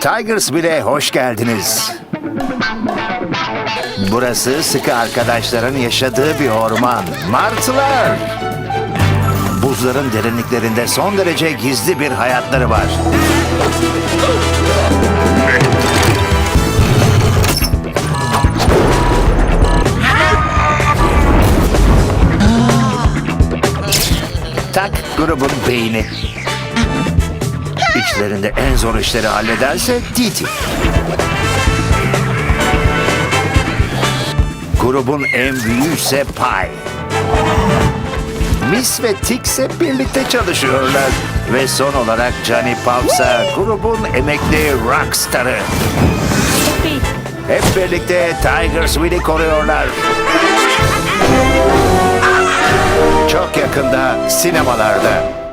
Tigers bile hoş geldiniz. Burası sıkı arkadaşların yaşadığı bir orman. Martılar! Buzların derinliklerinde son derece gizli bir hayatları var. Tak grubun beyni. İçlerinde en zor işleri hallederse Titi. Grubun en büyüğü ise Pay. Miss ve Tix ise birlikte çalışıyorlar. Ve son olarak Johnny Pavsa grubun emekli rockstarı. Hep birlikte Tigers Will'i koruyorlar. Çok yakında sinemalarda.